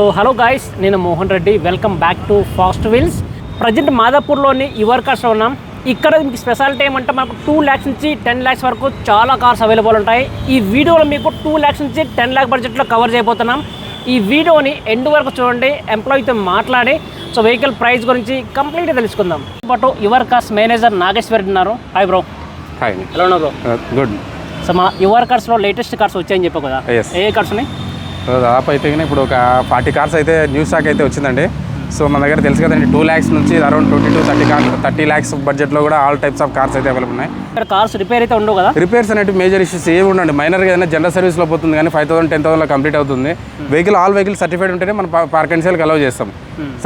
So hello guys నేను Mohan Reddy. Welcome back to fast wheels present మాదాపూర్లోని your కార్స్లో ఉన్నాం. ఇక్కడ మీకు స్పెషాలిటీ ఏమంటే మనకు టూ ల్యాక్స్ నుంచి టెన్ ల్యాక్స్ వరకు చాలా కార్స్ అవైలబుల్ ఉంటాయి. ఈ వీడియోలో మీకు టూ ల్యాక్స్ నుంచి టెన్ ల్యాక్ బడ్జెట్లో కవర్ చేయబోతున్నాం. ఈ వీడియోని ఎండ్ వరకు చూడండి ఎంప్లాయీతో మాట్లాడి సో వెహికల్ ప్రైస్ గురించి కంప్లీట్గా తెలుసుకుందాం. But your cars manager Nageshwar Reddy ఉన్నారు. హాయ్ బ్రో హాయ్ ఉన్నారు బ్రో గుడ్ సో మన యువర్ కార్స్లో లేటెస్ట్ కార్స్ వచ్చాయని చెప్పావు కదా. ఏ కార్స్ ఉన్నాయి? దాదాపు అయితే కానీ ఇప్పుడు ఒక ఫార్టీ కార్స్ అయితే న్యూ స్టాక్ అయితే వచ్చిందండి. సో మన దగ్గర తెలుసు కదండి టూ ల్యాక్స్ నుంచి around twenty to thirty car thirty lakhs బడ్జెట్లో కూడా ఆల్ టైప్స్ ఆఫ్ కార్స్ అయితే అవైలబుల్ ఉన్నాయి. ఇక్కడ కార్స్ రిపేర్ అయితే ఉండవు కదా? రిపేర్స్ అనేవి మేజర్ ఇష్యూస్ ఏమి ఉండండి మైనర్గా ఏదైనా జనరల్ సర్వీస్లో పోతుంది కానీ ఫైవ్ థౌసండ్ టెన్ థౌసండ్లో కంప్లీట్ అవుతుంది. వెహికల్ ఆల్ వెహికల్ సర్టిఫైడ్ ఉంటేనే మనం పార్క్ అండ్ సేల్కి అలౌ చేస్తాం.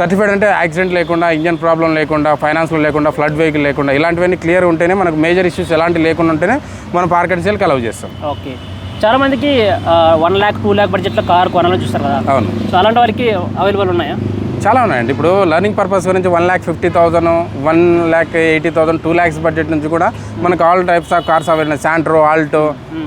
సర్టిఫైడ్ అంటే యాక్సిడెంట్ లేకుండా ఇంజన్ ప్రాబ్లం లేకుండా ఫైనాన్స్లో లేకుండా ఫ్లడ్ వెహికల్ లేకుండా ఇలాంటివన్నీ క్లియర్ ఉంటేనే మనకు మేజర్ ఇష్యూస్ ఎలాంటి లేకుండా ఉంటేనే మనం పార్క్ అండ్ సేల్కి అలౌ చేస్తాం. ఓకే చాలా మందికి వన్ ల్యాక్ టూ ల్యాక్ బడ్జెట్లో కార్ కొనాలని చూస్తారు కదా. అవును. సో అలాంటి వారికి అవైలబుల్ ఉన్నాయా? చాలా ఉన్నాయండి. ఇప్పుడు లర్నింగ్ పర్పస్ గురించి one lakh fifty thousand one lakh eighty thousand two lakhs budget నుంచి కూడా మనకు all types of cars available Santro Alto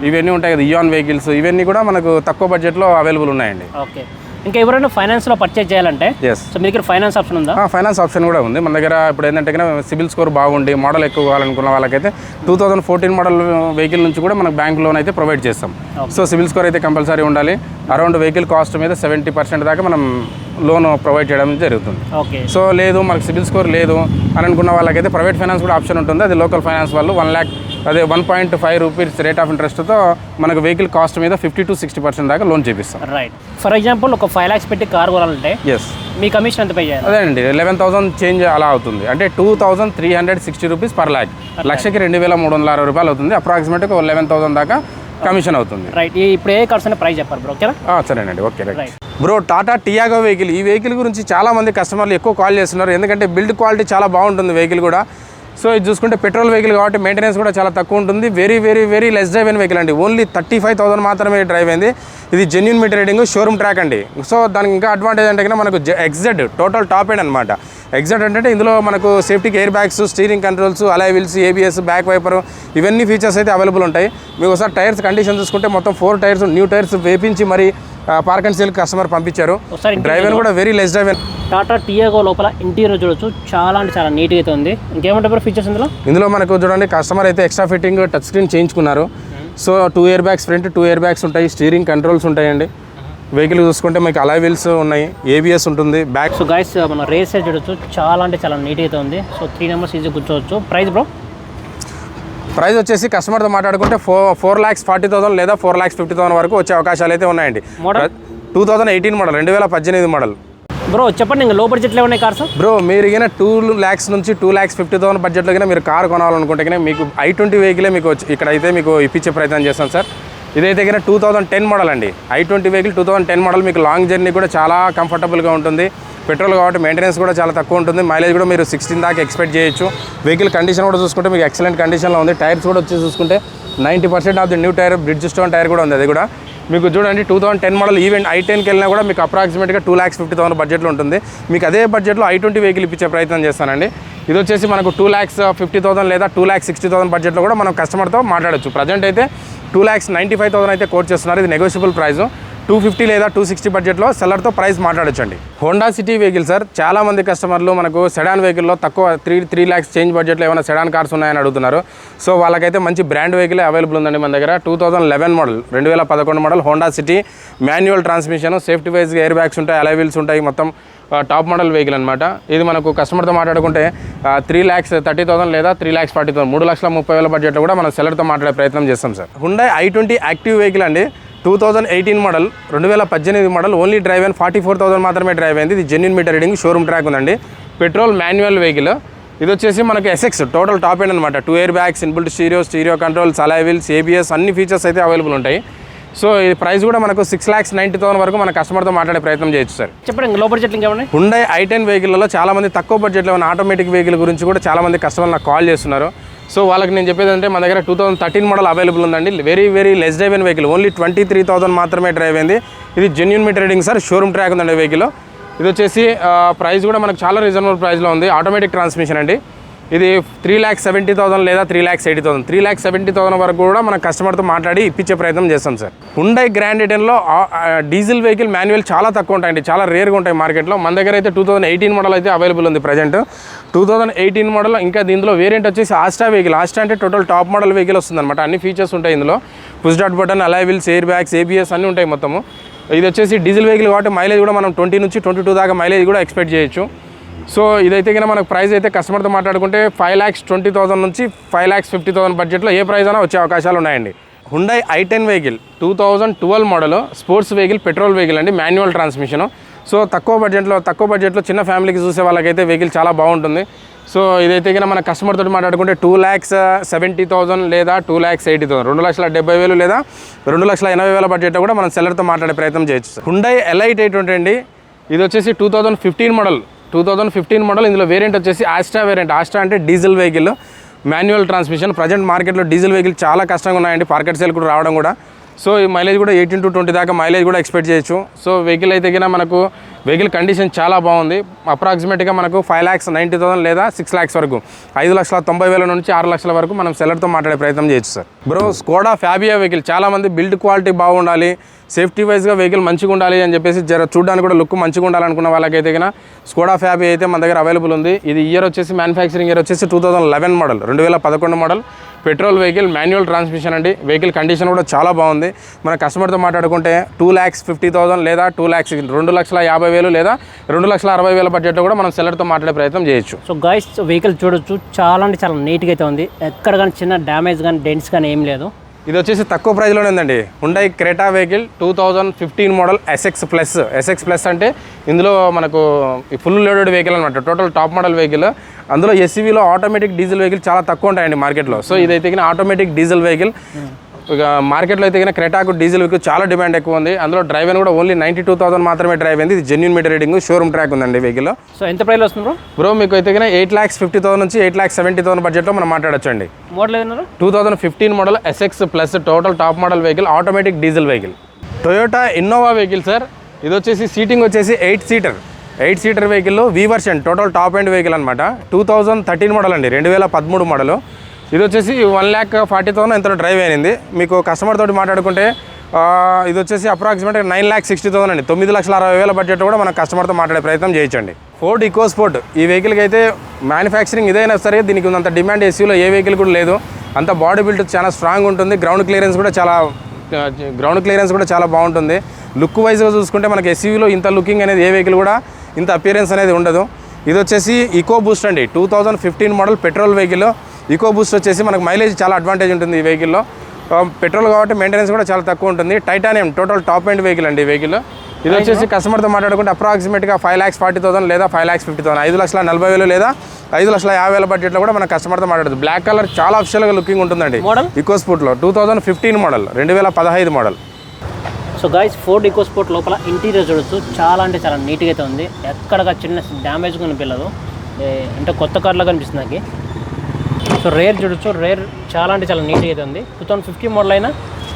ఇవన్నీ ఉంటాయి కదా ఇయాన్ వెహికల్స్ ఇవన్నీ కూడా మనకు తక్కువ బడ్జెట్లో అవైలబుల్ ఉన్నాయండి. ఓకే ఇంకా ఎవరైనా ఫైనాన్స్లో పర్చేజ్ చేయాలంటే సో మీ దగ్గర ఫైనాన్స్ ఆప్షన్ ఉందా? ఫైనాన్స్ ఆప్షన్ కూడా ఉంది. మన దగ్గర ఇప్పుడు ఏంటంటే సిబిల్ స్కోర్ బాగుండి మోడల్ ఎక్కువ కావాలనుకున్న వాళ్ళకైతే two thousand fourteen model vehicle నుంచి కూడా మనకు బ్యాంక్ లోన్ అయితే ప్రొవైడ్ చేస్తాం. సో సిబిల్ స్కోర్ అయితే కంపల్సరీ ఉండాలి. అరౌండ్ వెహికల్ కాస్ట్ మీద సెవెంటీ పర్సెంట్ దాకా మనం లోన్ ప్రొవైడ్ చేయడం జరుగుతుంది. ఓకే సో లేదు మనకు సిబిల్ స్కోర్ లేదు అని అనుకున్న వాళ్ళకైతే ప్రైవేట్ ఫైనాన్స్ కూడా ఆప్షన్ ఉంటుంది. అది లోకల్ ఫైనాన్స్ వాళ్ళు వన్ ల్యాక్ అదే one point five rupees rate of ఇంట్రెస్ట్తో మనకు వెహికల్ కాస్ట్ మీద ఫిఫ్టీ టు సిక్స్టీ పర్సెంట్ దాకా లోన్ చేపిస్తాం. రైట్ ఫర్ ఎగ్జాంపుల్ ఒక ఫైవ్ ల్యాక్స్ పెట్టి కార్ కొనాలంటే ఎస్ మీ కమిషన్ ఎంత పే చేయాలి? అదే అండి లెవెన్ థౌసండ్ చేంజ్ అలా అవుతుంది. అంటే two thousand three hundred sixty rupees per lakh లక్షకి రెండు వేల మూడు వందల అరవై రూపాయలు అవుతుంది. అప్రాక్సిమేట్గా లెవెన్ థౌసండ్ దాకా కమిషన్ అవుతుంది. రైట్ ఇప్పుడు ఏ కార్స్ అనే ప్రైస్ చెప్పారు బ్రో ఓకేనా సరేనండి. Okay right. Right bro Tata Tiago vehicle ఈ వెహికల్ గురించి చాలా మంది కస్టమర్లు ఎక్కువ కాల్ చేస్తున్నారు. ఎందుకంటే బిల్డ్ క్వాలిటీ చాలా బాగుంటుంది వెహికల్ కూడా. సో ఇది చూసుకుంటే పెట్రోల్ వెహికల్ కాబట్టి మెయింటెనెన్స్ కూడా చాలా తక్కువ ఉంటుంది. Very very very less drive అయిన వెహికల్ అండి. ఓన్లీ థర్టీ ఫైవ్ థౌసండ్ మాత్రమే డ్రైవ్ అయింది. ఇది genuine meter reading showroom track అండి. సో దానికి ఇంకా అడ్వాంటేజ్ అంటే కనుక మనకు ఎగ్జెడ్ టోటల్ టాప్ ఎండ్ అనమాట ఎగ్జాక్ట్ అంటే ఇందులో మనకు సేఫ్టీకి air bags steering controls alloy wheels ABS back wiper ఇవన్నీ ఫీచర్స్ అయితే అవైలబుల్ ఉంటాయి. మీకు ఒకసారి టైర్స్ కండిషన్ చూసుకుంటే మొత్తం ఫోర్ టైర్స్ న్యూ టైర్స్ వేపించి మరి పార్క్ అండ్ సేల్ కస్టమర్ పంపించారు. డ్రైవర్ కూడా very less driver Tata Tiago లోపల ఇంటీరియర్ చూడొచ్చు. చాలా అంటే చాలా నీట్గా అయితే ఉంది. ఇంకేమంటే బ్రో ఫీచర్స్ ఇందులో? ఇందులో మనకు చూడండి కస్టమర్ అయితే ఎక్స్ట్రా ఫిట్టింగ్ టచ్ స్క్రీన్ చేయించుకున్నారు. So two air bags front two air bags ఉంటాయి. స్టీరింగ్ కంట్రోల్స్ ఉంటాయండి. వెహికల్ చూసుకుంటే మీకు అలై వీల్స్ ఉన్నాయి. ఏబిఎస్ ఉంటుంది. బ్యాక్ సో గైస్ మన రేస్ చూడొచ్చు. చాలా అంటే చాలా నీట్గా అయితే ఉంది. సో త్రీ నెంబర్స్ ఈజీ కూర్చోవచ్చు ప్రైస్ బ్రో ప్రైస్ వచ్చేసి కస్టమర్తో మాట్లాడుకుంటే four four lakhs forty thousand లేదా ఫోర్ ల్యాక్స్ ఫిఫ్టీ థౌసండ్ వరకు వచ్చే అవకాశాలు అయితే ఉన్నాయండి? టూ థౌసండ్ ఎయిటీన్ మోడల్ రెండు వేల పద్దెనిమిది మోడల్ బ్రో చెప్పండి ఇంకా లో బడ్జెట్లో ఉన్నాయి కార్స్ బ్రో మీరు కింద టూ ల్యాక్స్ నుంచి టూ ల్యాక్స్ ఫిఫ్టీ థౌసండ్ బడ్జెట్లో కింద మీరు కార్ కొనాలనుకుంటే కానీ మీకు ఐ ట్వంటీ వెహికలే మీకు వచ్చి- ఇక్కడ అయితే మీకు ఇప్పించే ప్రయత్నం చేస్తాం సార్ ఇదైతే కింద టూ థౌసండ్ టెన్ మోడల్ అండి. I twenty vehicle two thousand ten model మీకు లాంగ్ జర్నీ కూడా చాలా కంఫర్టబుల్గా ఉంటుంది. పెట్రోల్ కాబట్టి మెయింటెనెన్స్ కూడా చాలా తక్కువ ఉంటుంది. మైలేజ్ కూడా మీరు సిక్స్టీన్ దాకా ఎక్స్పెక్ట్ చేయొచ్చు. వెహికల్ కండిషన్ కూడా చూసుకుంటే మీకు ఎక్సలెంట్ కండిషన్లో ఉంది. టైర్స్ కూడా వచ్చి చూసుకుంటే ninety percent of the new tyre Bridgestone tyre కూడా ఉంది. అది కూడా మీకు చూడండి two thousand ten model even I టెన్కి వెళ్ళినా కూడా మీకు అప్రాక్సిమేట్గా టూ ల్యాక్స్ ఫిఫ్టీ థౌసండ్ బడ్జెట్లో ఉంటుంది. మీకు అదే బడ్జెట్లో ఐ ట్వంటీ వెహికల్ ఇప్పించే ప్రయత్నం చేస్తానండి. ఇది వచ్చేసి మనకు టూ ల్యాక్స్ ఫిఫ్టీ థౌసండ్ లేదా టూ ల్యాక్స్ సిక్స్టీ థౌసండ్ బడ్జెట్లో కూడా మనం కస్టమర్తో మాట్లాడొచ్చు. ప్రజెంట్ అయితే two lakhs ninety five thousand అయితే కోట్ చేస్తున్నారు. ఇది నెగోషియబుల్ ప్రైస్ టూ ఫిఫ్టీ లేదా టూ సిక్స్టీ బడ్జెట్లో సెల్లర్తో ప్రైస్ మాట్లాడొచ్చండి. హోండా సిటీ వెహికల్ సార్ చాలా మంది కస్టమర్లు మనకు సెడాన్ వెహికల్లో తక్కువ త్రీ త్రీ ల్యాక్స్ చేంజ్ బడ్జెట్లో ఏమైనా సెడాన్ కార్స్ ఉన్నాయని అడుగుతున్నారు. సో వాళ్ళకైతే మంచి బ్రాండ్ వెహికల్ అవైలబుల్ ఉందండి మన దగ్గర. టూ థౌసండ్ లెవెన్ మోడల్ రెండు వేల పదకొండు model Honda City. Manual transmission safety వైజ్గా ఎయిర్ బ్యాగ్స్ ఉంటాయి అలై వీల్స్ ఉంటాయి మొత్తం టాప్ మోడల్ వెహికల్ అనమాట ఇది మనకు కస్టమర్తో మాట్లాడుకుంటే త్రీ ల్యాక్స్ థర్టీ థౌసండ్ లేదా త్రీ ల్యాక్స్ ఫార్టీ థౌసండ్ మూడు లక్షల ముప్పై వేల బడ్జెట్లో కూడా మనం సెల్లర్తో మాట్లాడే ప్రయత్నం చేస్తాం sir. Hyundai I twenty active vehicle అండి. టూ థౌసండ్ ఎయిటీన్ మోడల్ రెండు వేల పద్దెనిమిది మోడల్ ఓన్లీ డ్రైవ్ అయిన ఫార్టీ ఫోర్ థౌసండ్ మాత్రమే డ్రైవ్ అయింది. ఇది genuine meter reading showroom track ఉందండి. Petrol manual vehicle. ఇది వచ్చేసి మనకి ఎస్ఎక్స్ టోటల్ టాప్ ఎండ్ అనమాట two air bags inbuilt stereo stereo controls alloy wheels ABS అన్ని ఫీచర్స్ అయితే అవైలబుల్ ఉంటాయి. సో ఈ ప్రైస్ కూడా మనకు సిక్స్ ల్యాక్స్ నైంటీ థౌసండ్ వరకు మన కస్టమర్తో మాట్లాడే ప్రయత్నం చేయొచ్చు సార్ చెప్పండి లో బడ్జెట్ ఇంకేమన్నాయి? హుండై ఐ టెన్ వెహికల్లో చాలా మంది తక్కువ బడ్జెట్లో ఉన్న ఆటోమేటిక్ వెహికల్ గురించి కూడా చాలా మంది కస్టమర్లు నాకు కాల్ చేస్తున్నారు. సో వాళ్ళకి నేను చెప్పేది అంటే మన దగ్గర two thousand thirteen model available ఉందండి. వెరీ వెరీ లెస్ డ్రైవ్ అయిన vehicle only twenty three thousand మాత్రమే డ్రైవ్ అయింది. ఇది genuine meter reading sir showroom track ఉందండి వెహికల్ ఇది వచ్చేసి ప్రైస్ కూడా మనకు చాలా రీజనబుల్ ప్రైస్లో ఉంది. ఆటోమేటిక్ ట్రాన్స్మిషన్ అండి. ఇది త్రీ ల్యాక్స్ సెవెంటీ థౌసండ్ లేదా three lakhs eighty thousand three lakhs seventy thousand వరకు కూడా మన కస్టమర్తో మాట్లాడి ఇప్పించే ప్రయత్నం చేస్తాం సార్ హుండై గ్రాండ్ ఎటెన్లో డీజిల్ వెహికల్ మాన్యువల్ చాలా తక్కువ ఉంటాయండి. చాలా రేర్గా ఉంటాయి మార్కెట్లో మన దగ్గర అయితే టూ థౌసండ్ ఎయిటీన్ మోడల్ అయితే అవైలబుల్ ఉంది present two thousand eighteen model ఇంకా దీంట్లో వేరియంట్ వచ్చేసి ఆస్టా వెహికల్ ఆస్టా అంటే టోటల్ టాప్ మోడల్ వెహికల్ వస్తుందన్నమాట. అన్ని ఫీచర్స్ ఉంటాయి ఇందులో. Push dot button alloy wheels air bags ABS అన్నీ ఉంటాయి మొత్తము. ఇది వచ్చేసి డీజిల్ వెహికల్ కాబట్టి మైలేజ్ కూడా మనం ట్వంటీ నుంచి ట్వంటీ టూ దాకా మైలేజ్ కూడా ఎక్స్పెక్ట్ చేయొచ్చు. సో ఇదైతే కనుక మనకు ప్రైస్ అయితే కస్టమర్తో మాట్లాడుకుంటే ఫైవ్ ల్యాక్స్ ట్వంటీ థౌసండ్ నుంచి ఫైవ్ ల్యాక్స్ ఫిఫ్టీ థౌసండ్ బడ్జెట్లో ఏ ప్రైస్ అయినా వచ్చే అవకాశాలు ఉన్నాయండి. Hyundai I ten vehicle two thousand twelve model sports vehicle petrol vehicle అండి మాన్యువల్ ట్రాన్స్మిషన్ సో తక్కువ బడ్జెట్లో తక్కువ బడ్జెట్లో చిన్న ఫ్యామిలీకి చూసే వాళ్ళకైతే వెహికల్ చాలా బాగుంటుంది. సో ఇదైతే కనుక మన కస్టమర్ తోటి మాట్లాడుకుంటే టూ ల్యాక్స్ సెవెంటీ థౌసండ్ లేదా టూ ల్యాక్స్ ఎయిటీ థౌసండ్ రెండు లక్షల డెబ్బై వేలు లేదా రెండు లక్షల ఎనభై వేల బడ్జెట్లో కూడా మనం సెల్లర్తో మాట్లాడే ప్రయత్నం చేయొచ్చు హుండై ఎలైట్ ఎయిట్ అండి. ఇది వచ్చేసి two thousand fifteen model two thousand fifteen model ఇందులో వేరియంట్ వచ్చేసి ఆస్ట్రా వేరియంట్ ఆస్ట్రా అంటే diesel vehicle manual transmission present మార్కెట్లో డీజిల్ వెహికల్ చాలా కష్టంగా ఉన్నాయండి. పార్కెట్ సేల్ కూడా రావడం కూడా. సో ఈ మైలేజ్ కూడా ఎయిటీన్ టు ట్వంటీ దాకా మైలేజ్ కూడా ఎక్స్పెక్ట్ చేయొచ్చు. సో వెహికల్ అయితే మనకు వెహికల్ కండిషన్ చాలా బాగుంది. అప్రాక్సిమేట్గా మనకు ఫైవ్ ల్యాక్స్ నైంటీ థౌసండ్ లేదా సిక్స్ ల్యాక్స్ వరకు ఐదు లక్షల తొంభై వేల నుంచి ఆరు లక్షల వరకు మనం సెల్లర్తో మాట్లాడే ప్రయత్నం చేయొచ్చు sir bro Skoda Fabia vehicle చాలామంది బిల్డ్ క్వాలిటీ బాగుండాలి సేఫ్టీ వైజ్గా వెహికల్ మంచిగా ఉండాలి అని చెప్పేసి జర చూడడానికి కూడా లుక్ మంచిగా ఉండాలనుకున్న వాళ్ళకైతే కన్నా స్కోడా ఫ్యాబియా అయితే మన దగ్గర అవైలబుల్ ఉంది. ఇది ఇయర్ వచ్చేసి మ్యానుఫ్యాక్చరింగ్ ఇయర్ వచ్చేసి టూ థౌసండ్ లెవెన్ మోడల్ రెండు వేల పదకొండు model petrol vehicle manual transmission అండి. వెహికల్ కండిషన్ కూడా చాలా బాగుంది. మన కస్టమర్తో మాట్లాడుకుంటే టూ ల్యాక్స్ ఫిఫ్టీ థౌసండ్ లేదా టూ ల్యాక్స్ రెండు లక్షల యాభై వేలు లేదా రెండు లక్షల అరవై వేల బడ్జెట్లో కూడా మనం సెల్లర్తో మాట్లాడే ప్రయత్నం చేయొచ్చు. సో గాయస్ వెహికల్ చూడొచ్చు. చాలా అంటే చాలా నీట్గా అయితే ఉంది. ఎక్కడ కానీ చిన్న డ్యామేజ్ కానీ డెంట్స్ కానీ ఏం లేదు. ఇది వచ్చేసి తక్కువ ప్రైస్లోనే ఉందండి. Hyundai Creta vehicle two thousand fifteen model SX plus SX plus అంటే ఇందులో మనకు ఫుల్ లోడెడ్ వెహికల్ అనమాట టోటల్ టాప్ మోడల్ వెహికల్ అందులో ఎస్సీవీలో ఆటోమేటిక్ డీజిల్ వెహికల్ చాలా తక్కువ ఉంటాయండి మార్కెట్లో సో ఇదైతే ఆటోమేటిక్ డీజిల్ వెహికల్ ఇక మార్కెట్లో అయితే కింద క్రెటాకు డీజిల్ వెహికల్ చాలా డిమాండ్ ఎక్కువ ఉంది. అందులో డ్రైవ్ అని కూడా ఓన్లీ నైంటీ టూ థౌసండ్ మాత్రమే డ్రైవ్ అయింది. ఇది genuine meter reading showroom track ఉందండి వెహికల్ సో ఎంత ప్రైస్లో వస్తుంది బ్రో? బ్రో మీకు అయితే కింద ఎయిట్ ల్యాక్స్ ఫిఫ్టీ థౌసండ్ నుంచి ఎయిట్ ల్యాక్స్ సెవెంటీ థౌసండ్ బడ్జెట్లో మనం మాట్లాడొచ్చు అండి model ఏదన్నారు? Two thousand fifteen model SX plus total top model vehicle automatic diesel vehicle Toyota Innova vehicle sir ఇది వచ్చేసి సీటింగ్ వచ్చేసి eight seater eight seater vehicle V version total top end vehicle అనమాట two thousand thirteen model అండి. రెండు వేల పదమూడు model ఇది వచ్చేసి వన్ ల్యాక్ ఫార్టీ థౌసండ్ ఎంతో డ్రైవ్ అయింది మీకు కస్టమర్ తోటి మాట్లాడుకుంటే ఇది వచ్చేసి అప్రాక్సిమేట్గా నైన్ ల్యాక్ సిక్స్టీ థౌసండ్ అండి. తొమ్మిది లక్షల అరవై వేల బడ్జెట్ కూడా మనం కస్టమర్తో మాట్లాడే ప్రయత్నం చేయొచ్చండి. ఫోర్డ్ ఈకో స్పోర్ట్ ఈ వెహికల్కి అయితే మ్యానుఫ్యాక్చరింగ్ ఇదైనా సరే దీనికి ఉన్నంత డిమాండ్ ఎస్యూలో ఏ వెహికల్ కూడా లేదు. అంత బాడీ బిల్డ్ చాలా స్ట్రాంగ్ ఉంటుంది. గ్రౌండ్ క్లియరెన్స్ కూడా చాలా గ్రౌండ్ క్లియరెన్స్ కూడా చాలా బాగుంటుంది. లుక్ వైజ్గా చూసుకుంటే మనకి ఎస్యూలో ఇంత లుకింగ్ అనేది ఏ వెహికల్ కూడా ఇంత అపియరెన్స్ అనేది ఉండదు. ఇది వచ్చేసి ఈకో బూస్ట్ అండి. Two thousand fifteen model petrol vehicle EcoBoost వచ్చేసి మనకు మైలేజ్ చాలా అడ్వాంటేజ్ ఉంటుంది ఈ వెహికల్లో. పెట్రోల్ కాబట్టి మెయింటెనెన్స్ కూడా చాలా తక్కువ ఉంటుంది. Titanium total top end vehicle అండి ఈ వెహికల్. ఇది వచ్చేసి కస్టమర్తో మాట్లాడుకుంటే అప్రాక్సిమేట్గా ఫైవ్ ల్యాక్స్ ఫార్టీ థౌసండ్ లేదా ఫైవ్ ల్యాక్స్ ఫిఫ్టీ థౌసండ్ ఐదు లక్షల నలభై వేలు లేదా ఐదు లక్షల యాభై వేల బడ్జెట్లో కూడా మన కస్టమర్తో మాట్లాడదు బ్లాక్ కలర్ చాలా అఫిషియల్గా లుకింగ్ ఉంటుందండి. మోడల్ ఈకో స్పోర్ట్లో టూ థౌజండ్ ఫిఫ్టీన్ మోడల్ రెండు వేల పదహైదు model so guys Ford EcoSport లోపల ఇంటీరియర్ చూడొచ్చు. చాలా అంటే చాలా నీట్గా అయితే ఉంది. ఎక్కడగా చిన్న డ్యామేజ్ కనిపించదు అంటే కొత్త కార్లో కనిపిస్తుంది నాకు. సో రేర్ చూడొచ్చు రేర్ చాలా అంటే చాలా నీట్గా అయితే ఉంది. టూ థౌసండ్ ఫిఫ్టీ మోడల్ అయినా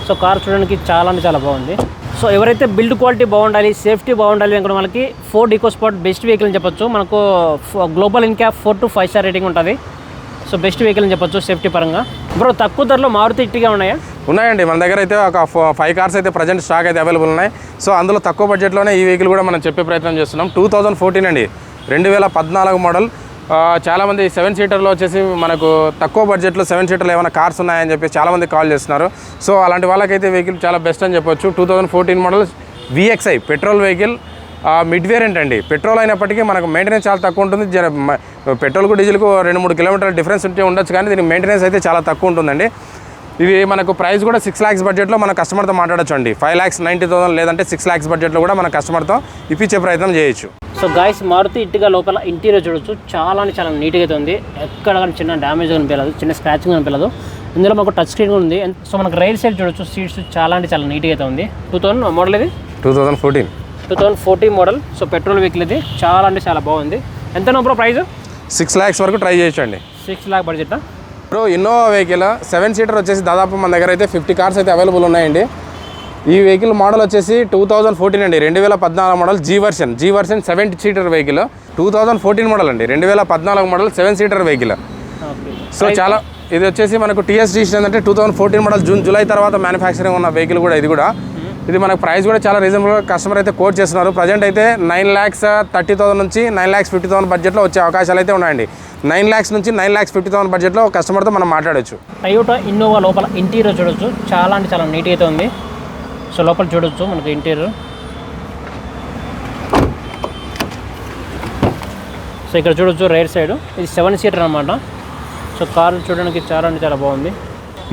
సో కార్ చూడడానికి చాలా అంటే చాలా బాగుంది. సో ఎవరైతే బిల్డ్ క్వాలిటీ బాగుండాలి సేఫ్టీ బాగుండాలి అనుకున్న వాళ్ళకి Ford EcoSport best vehicle అని చెప్పొచ్చు. మనకు global NCAP four to five star rating ఉంటుంది. సో బెస్ట్ వెహికల్ అని చెప్పొచ్చు సేఫ్టీ పరంగా. బ్రో తక్కువ ధరలో మారుతి ఇట్టిగా ఉన్నాయా? ఉన్నాయండి. మన దగ్గర అయితే ఒక ఫైవ్ కార్స్ అయితే ప్రజెంట్ స్టాక్ అయితే అవైలబుల్ ఉన్నాయి. సో అందులో తక్కువ బడ్జెట్లోనే ఈ వెహికల్ కూడా మనం చెప్పే ప్రయత్నం చేస్తున్నాం. టూ థౌజండ్ ఫోర్టీన్ అండి. రెండు వేల పద్నాలుగు మోడల్ చాలామంది సెవెన్ సీటర్లో వచ్చేసి మనకు తక్కువ బడ్జెట్లో సెవెన్ సీటర్లు ఏమైనా కార్స్ ఉన్నాయని చెప్పి చాలామంది కాల్ చేస్తున్నారు. సో అలాంటి వాళ్ళకైతే వెహికల్ చాలా బెస్ట్ అని చెప్పొచ్చు. Two thousand fourteen model VXI petrol vehicle mid variant అండి. పెట్రోల్ అయినప్పటికీ మనకు మెయింటెనెన్స్ చాలా తక్కువ ఉంటుంది. జర పెట్రోల్కు డీజిల్కు రెండు మూడు కిలోమీటర్ల డిఫరెన్స్ ఉంటే ఉండొచ్చు కానీ దీనికి మెయింటెనెన్స్ అయితే చాలా తక్కువ ఉంటుందండి. ఇది మనకు ప్రైస్ కూడా సిక్స్ ల్యాక్స్ బడ్జెట్లో మన కస్టమర్తో మాట్లాడచ్చు అండి ఫైవ్ ల్యాక్స్ నైంటీ థౌసండ్ లేదంటే సిక్స్ ల్యాక్స్ బడ్జెట్లో కూడా మన కస్టమర్తో ఇప్పించే ప్రయత్నం చేయొచ్చు. సో గాయస్ మారుతి ఇట్టుగా లోపల ఇంటీరియర్ చూడొచ్చు. చాలా అంటే చాలా నీట్గా అయితే ఉంది. ఎక్కడ కానీ చిన్న డ్యామేజ్ కనిపించలేదు. చిన్న స్క్రాచింగ్ కనిపించలేదు. ఇందులో మాకు టచ్ స్క్రీన్ కూడా ఉంది. సో మనకు రైట్ సైడ్ చూడొచ్చు. సీట్స్ చాలా అంటే చాలా నీట్గా అయితే ఉంది. టూ థౌసండ్ మోడల్ ఇది? Two thousand fourteen two thousand fourteen model so petrol vehicle ఇది. చాలా అంటే చాలా బాగుంది. ఎంత బ్రో ప్రైస్ సిక్స్ ల్యాక్స్ వరకు ట్రై చేయొచ్చు అండి six lakh budget bro Innova vehicle seven seater వచ్చేసి దాదాపు మన దగ్గర అయితే ఫిఫ్టీ కార్స్ అయితే అవైలబుల్ ఉన్నాయండి. ఈ వెహికల్ మోడల్ వచ్చేసి టూ థౌజండ్ ఫోర్టీన్ అండి. రెండు వేల పద్నాలుగు model G version G version seven seater vehicle two thousand fourteen model అండి. రెండు వేల పద్నాలుగు model seven seater vehicle so చాలా ఇది వచ్చేసి మనకు టీఎస్ డిజిటల్ ఏంటంటే two thousand fourteen model June July తర్వాత మ్యానుఫ్యాక్చరింగ్ ఉన్న వెహికల్ కూడా ఇది కూడా. ఇది మనకు ప్రైస్ కూడా చాలా రీజనబుల్గా కస్టమర్ అయితే కోట్ చేస్తున్నారు. ప్రజెంట్ అయితే నైన్ ల్యాక్స్ థర్టీ థౌసండ్ నుంచి నైన్ ల్యాక్స్ ఫిఫ్టీ థౌసండ్ బడ్జెట్లో వచ్చే అవకాశాలు అయితే ఉన్నాయండి. నైన్ ల్యాక్స్ నుంచి నైన్ ల్యాక్స్ ఫిఫ్టీ థౌసండ్ బడ్జెట్లో కస్టమర్తో మనం మాట్లాడొచ్చు. టయోటా ఇన్నోవా లోపల ఇంటీరియర్ చూడొచ్చు. చాలా అంటే చాలా నీట్ అయితే ఉంది. సో లోపల చూడొచ్చు మనకి ఇంటీరియర్. సో ఇక్కడ చూడొచ్చు రైట్ సైడ్. ఇది సెవెన్ సీటర్ అనమాట సో కార్ చూడడానికి చాలా అంటే చాలా బాగుంది.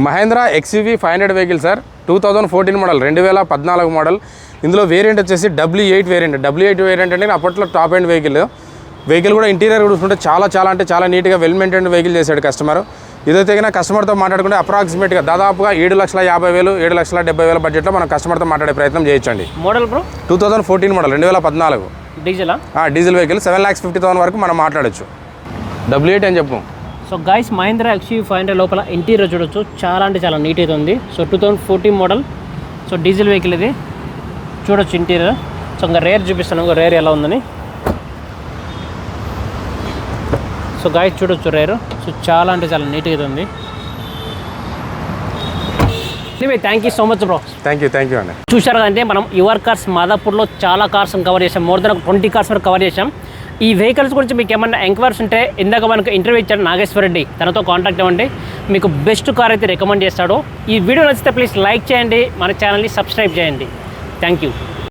Mahindra XUV five hundred vehicle sir. Two thousand fourteen model రెండు వేల పద్నాలుగు మోడల్. ఇందులో వేరియంట్ వచ్చేసి W eight variant W eight variant అంటే అప్పట్లో టాప్ అండ్ వెహికల్ వెహికల్ కూడా ఇంటీరియర్ చూసుకుంటే చాలా చాలా అంటే చాలా నీట్గా వెల్ మెయింటైన్ వెహికల్ చేశాడు కస్టమర్ ఇదైతే కన్నా కస్టమర్తో మాట్లాడుకుంటే అప్రాక్సిమేట్గా దాదాపుగా ఏడు లక్షల యాభై వేలు ఏడు లక్షల డెబ్బై వేల బడ్జెట్లో మనం కస్టమర్తో మాట్లాడే ప్రయత్నం చేయొచ్చండి. Model bro? Two thousand fourteen model రెండు వేల పద్నాలుగు. డీజిలా? Diesel vehicle seven lakhs fifty thousand వరకు మనం మాట్లాడొచ్చు. డబ్ల్యూ ఎయిట్ అని చెప్పు? So guys Mahindra XUV five hundred లోపల ఇంటీరియర్ చూడొచ్చు. చాలా అంటే చాలా నీట్ అయితే ఉంది. So two thousand fourteen model so diesel vehicle ఇది. చూడొచ్చు ఇంటీరియర్ సో ఇంకా రేర్ చూపిస్తాను. ఇంకా రేర్ ఎలా ఉందని. సో గాయస్ చూడొచ్చు రేర్ సో చాలా అంటే చాలా నీట్గా ఉంది. Anyway thank you so much bro thank you thank you అండి చూశారు కదంటే మనం యువర్ కార్స్ మాదాపూర్లో చాలా కార్స్ కవర్ చేసాం మోర్ దెన్ ఒక ట్వంటీ కార్స్ వరకు కవర్ చేసాం ఈ వెహికల్స్ గురించి మీకు ఏమన్నా ఎంక్వైరీస్ ఉంటే ఇందాక మనకు ఇంటర్వ్యూ ఇచ్చాడు నాగేశ్వర రెడ్డి. తనతో కాంటాక్ట్ అవ్వండి. మీకు బెస్ట్ కార్ అయితే రికమెండ్ చేస్తాడు. ఈ వీడియో నచ్చితే ప్లీజ్ లైక్ చేయండి. మన ఛానల్ని సబ్స్క్రైబ్ చేయండి. Thank you